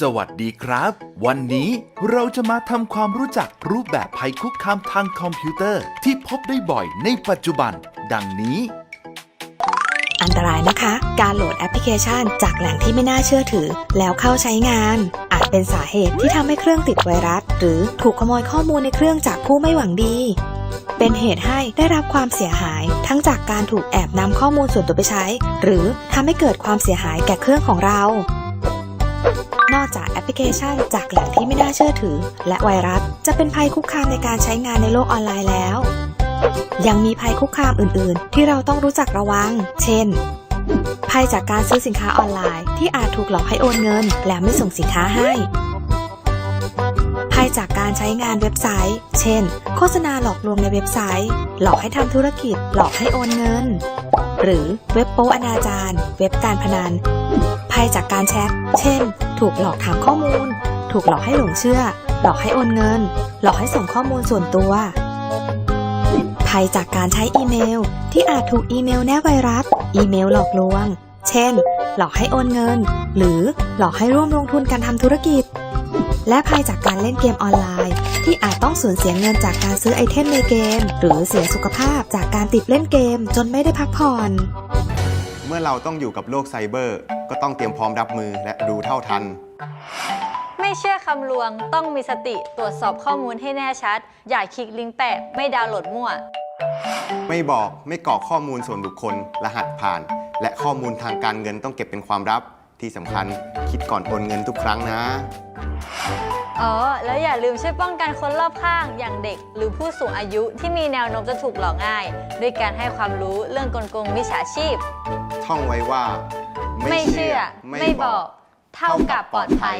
สวัสดีครับ วันนี้เราจะมาทำความรู้จักรูปแบบภัยคุกคามทางคอมพิวเตอร์ ที่พบได้บ่อยในปัจจุบัน ดังนี้ อันตรายนะคะ การโหลดแอปพลิเคชัน จากแหล่งที่ไม่น่าเชื่อถือ แล้วเข้าใช้งาน อาจเป็นสาเหตุที่ทำให้เครื่องติดไวรัส หรือถูกขโมยข้อมูลในเครื่องจากผู้ไม่หวังดี เป็นเหตุให้ได้รับความเสียหาย ทั้งจากการถูกแอบนำข้อมูลส่วนตัวไปใช้ หรือทำให้เกิดความเสียหายแก่เครื่องของเรา นอกจากแอปพลิเคชัน จากแหล่งที่ไม่น่าเชื่อถือ และไวรัส จะเป็นภัยคุกคามในการใช้งานในโลกออนไลน์แล้ว ยังมีภัยคุกคามอื่น ๆ ที่เราต้องรู้จักระวัง เช่น ภัยจากการซื้อสินค้าออนไลน์ ที่อาจถูกหลอกให้โอนเงิน แล้วไม่ส่งสินค้าให้ ภัยจากการใช้งานเว็บไซต์ เช่น โฆษณาหลอกลวงในเว็บไซต์ หลอกให้ทำธุรกิจ หลอกให้โอนเงิน หรือเว็บโป๊อนาจารเว็บการพนัน ภัยจากการแชท เช่น ถูกหลอกถามข้อมูล ถูกหลอกให้หลงเชื่อ หลอกให้โอนเงิน หลอกให้ส่งข้อมูลส่วนตัว ภัยจากการใช้อีเมล ที่อาจถูกอีเมลแนบไวรัส อีเมลหลอกลวง เช่น หลอกให้โอนเงิน หรือหลอกให้ร่วมลงทุนการทำธุรกิจ และภัยจากการเล่นเกมออนไลน์ ที่อาจต้องสูญเสียเงินจากการซื้อไอเทมในเกม หรือเสียสุขภาพจากการติดเล่นเกมจนไม่ได้พักผ่อน มื่อเราต้องอยู่กับโลกไซเบอร์ ก็ต้องเตรียมพร้อมรับมือและรู้เท่าทัน ไม่เชื่อคำลวงต้องมีสติตรวจสอบข้อมูลให้แน่ชัด อย่าคลิกลิงก์แปลกไม่ดาวน์โหลดมั่ว ไม่บอกไม่กรอกข้อมูลส่วนบุคคล รหัสผ่าน และข้อมูลทางการเงินต้องเก็บเป็นความลับ ที่สำคัญคิดก่อนโอนเงินทุกครั้งนะ อ๋อ แล้วอย่าลืมช่วยป้องกันคนรอบข้างอย่างเด็ก หรือผู้สูงอายุที่มีแนวโน้มจะถูกหลอกง่าย ด้วยการให้ความรู้เรื่องกลโกงมิจฉาชีพ ท่องไว้ว่า ไม่เชื่อ ไม่บอก เท่ากับปลอดภัย